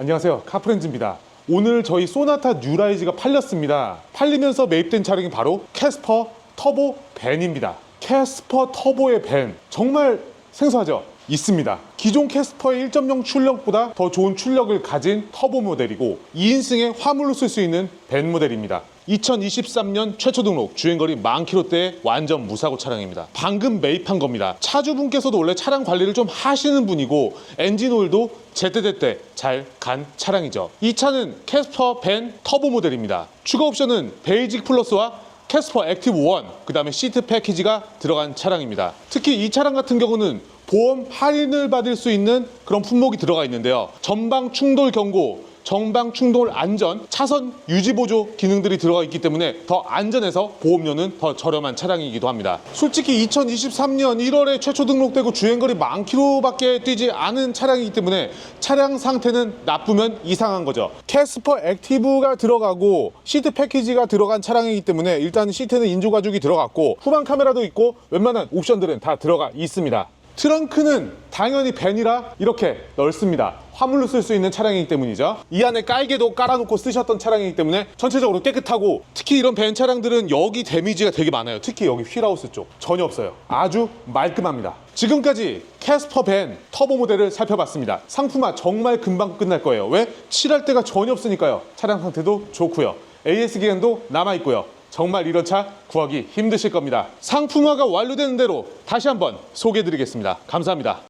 안녕하세요. 카프렌즈입니다. 오늘 저희 소나타 뉴라이즈가 팔렸습니다. 팔리면서 매입된 차량이 바로 캐스퍼 터보 밴입니다. 캐스퍼 터보의 밴 정말 생소하죠? 있습니다 기존 캐스퍼의 1.0 출력보다 더 좋은 출력을 가진 터보 모델이고 2인승의 화물로 쓸 수 있는 밴 모델입니다 2023년 최초 등록 주행거리 만 킬로대의 완전 무사고 차량입니다. 방금 매입한 겁니다. 차주분께서도 원래 차량 관리를 좀 하시는 분이고 엔진 오일도 제때제때 잘 간 차량이죠. 이 차는 캐스퍼 밴 터보 모델입니다. 추가 옵션은 베이직 플러스와 캐스퍼 액티브 1, 그 다음에 시트 패키지가 들어간 차량입니다. 특히 이 차량 같은 경우는 보험 할인을 받을 수 있는 그런 품목이 들어가 있는데요. 전방 충돌 경고, 정방 충돌 안전, 차선 유지 보조 기능들이 들어가 있기 때문에 더 안전해서 보험료는 더 저렴한 차량이기도 합니다. 솔직히 2023년 1월에 최초 등록되고 주행거리 만 킬로밖에 뛰지 않은 차량이기 때문에 차량 상태는 나쁘면 이상한 거죠. 캐스퍼 액티브가 들어가고 시트 패키지가 들어간 차량이기 때문에 일단 시트는 인조 가죽이 들어갔고 후방 카메라도 있고 웬만한 옵션들은 다 들어가 있습니다. 트렁크는 당연히 밴이라 이렇게 넓습니다. 화물로 쓸 수 있는 차량이기 때문이죠. 이 안에 깔개도 깔아놓고 쓰셨던 차량이기 때문에 전체적으로 깨끗하고 특히 이런 밴 차량들은 여기 데미지가 되게 많아요. 특히 여기 휠하우스 쪽 전혀 없어요. 아주 말끔합니다. 지금까지 캐스퍼 밴 터보 모델을 살펴봤습니다. 상품화 정말 금방 끝날 거예요. 왜? 칠할 데가 전혀 없으니까요. 차량 상태도 좋고요. AS 기간도 남아 있고요. 정말 이런 차 구하기 힘드실 겁니다. 상품화가 완료되는 대로 다시 한번 소개해 드리겠습니다. 감사합니다.